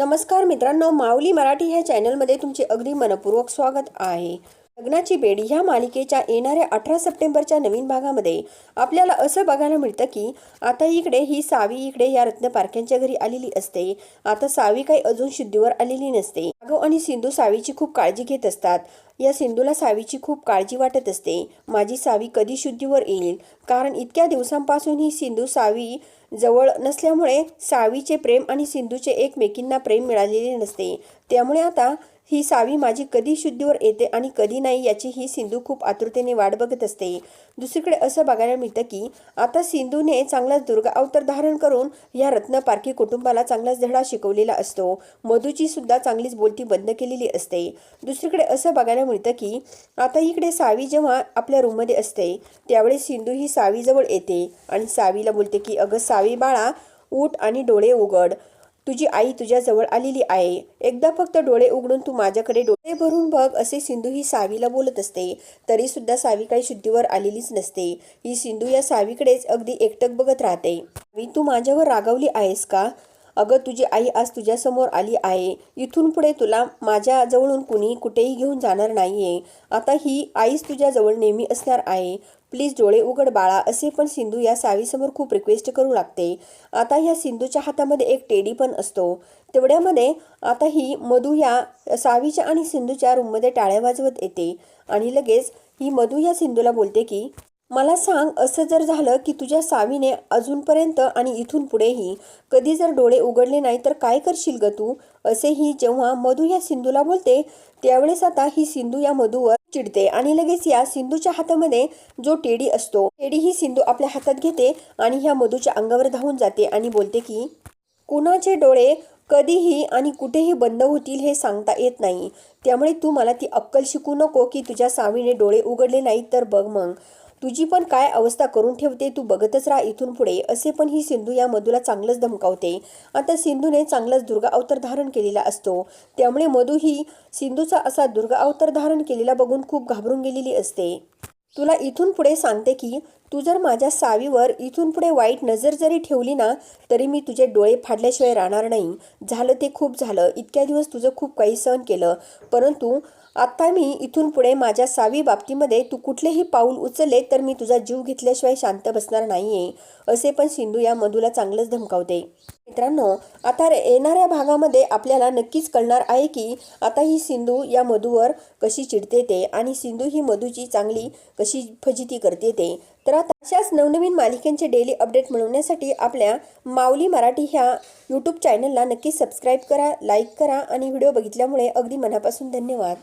नमस्कार मित्रांनो माऊली मराठी ह्या चॅनलमध्ये तुमचे अगदी मनपूर्वक स्वागत आहे. लग्नाची बेडी ह्या मालिकेच्या येणाऱ्या अठरा सप्टेंबरच्या नवीन भागामध्ये आपल्याला असं बघायला मिळतं की आता इकडे ही सावी इकडे या रत्न पारख्यांच्या घरी आलेली असते. आता सावी काही अजून शुद्धीवर आलेली नसते. राघव आणि सिंधू सावीची खूप काळजी घेत असतात. या सिंधूला सावीची खूप काळजी वाटत असते. माझी सावी कधी शुद्धीवर येईल? कारण इतक्या दिवसांपासून ही सिंधू सावी जवळ नसल्यामुळे सावीचे प्रेम आणि सिंधूचे एकमेकींना प्रेम मिळालेले नसते. त्यामुळे आता ही सावी माझी कधी शुद्धीवर येते आणि कधी नाही याची ही सिंधू खूप आतुरतेने वाट बघत असते. दुसरीकडे असं बघायला मिळतं की आता सिंधूने चांगलाच दुर्गा अवतार धारण करून या रत्नपारखी कुटुंबाला चांगलाच धडा शिकवलेला असतो. मधूची सुद्धा चांगलीच बोलती बंद केलेली असते. दुसरीकडे असं बघायला मिळतं की आता इकडे सावी जेव्हा आपल्या रूममध्ये असते त्यावेळेस सिंधू ही सावीजवळ येते आणि सावीला बोलते की अगं सावी बाळा ऊट आणि डोळे उघड. तुझी आई तुझ्याजवळ आलेली आहे. एकदा फक्त डोळे उघडून तू माझ्याकडे डोळे भरून बघ असे सिंधू ही सावीला बोलत असते. तरी सुद्धा सावी काही शुद्धीवर आलेलीच नसते. ही सिंधू या सावीकडेच अगदी एकटक बघत राहते. सावी तू माझ्यावर रागावली आहेस का? अगं तुझी आई आज तुझ्यासमोर आली आहे. इथून पुढे तुला माझ्या जवळून कुणी कुठेही घेऊन जाणार नाहीये. आता ही आईच तुझ्याजवळ नेहमी असणार आहे. प्लीज डोळे उघड बाळा असे पण सिंधू या सावीसमोर खूप रिक्वेस्ट करू लागते. आता ह्या सिंधूच्या हातामध्ये एक टेडी पण असतो. तेवढ्यामध्ये आता ही मधू या सावीच्या आणि सिंधूच्या रूममध्ये टाळ्या वाजवत येते. आणि लगेच ही मधू या सिंधूला बोलते की मला सांग असं जर झालं की तुझ्या सावीने अजूनपर्यंत आणि इथून पुढेही कधी जर डोळे उघडले नाही तर काय करशील ग तू? असेही जेव्हा मधू या सिंधूला बोलते त्यावेळेस आता ही सिंधू या मधूवर चिडते आणि लगेच या सिंधूच्या हातामध्ये जो टेडी असतो टेडी ही सिंधू आपल्या हातात घेते आणि ह्या मधूच्या अंगावर धावून जाते आणि बोलते की कुणाचे डोळे कधीही आणि कुठेही बंद होतील हे सांगता येत नाही. त्यामुळे तू मला ती अक्कल शिकू नको की तुझ्या सावीने डोळे उघडले नाहीत तर बघ मग. तुझी पण काय अवस्था करून ठेवते तू बघतच राहा इथून पुढे. असे पण ही सिंधू या मधूला चांगलंच धमकावते. आता सिंधूने चांगलाच दुर्गा अवतार धारण केलेला असतो. त्यामुळे मधू ही सिंधूचा असा दुर्गा अवतार धारण केलेला बघून खूप घाबरून गेलेली असते. तुला इथून पुढे सांगते की तू जर माझ्या सावीवर इथून पुढे वाईट नजर जरी ठेवली ना तरी मी तुझे डोळे फाडल्याशिवाय राहणार नाही. झालं ते खूप झालं. इतक्या दिवस तुझं खूप काही सहन केलं. परंतु आत्ता मी इथून पुढे माझ्या सावी बाबतीमध्ये तू कुठलेही पाऊल उचलले तर मी तुझा जीव घेतल्याशिवाय शांत बसणार नाहीये असे पण सिंधू या मधूला चांगलंच धमकावते. मित्रांनो आता येणाऱ्या भागामध्ये आपल्याला नक्कीच कळणार आहे की आता ही सिंधू या मधूवर कशी चिडते ते आणि सिंधू ही मधूची चांगली कशी फजिती करते ते. तर आता अशाच नवनवीन मालिकांचे डेली अपडेट मिळवण्यासाठी आपल्या माऊली मराठी ह्या यूट्यूब चॅनलला नक्की सबस्क्राईब करा लाईक करा आणि व्हिडिओ बघितल्यामुळे अगदी मनापासून धन्यवाद.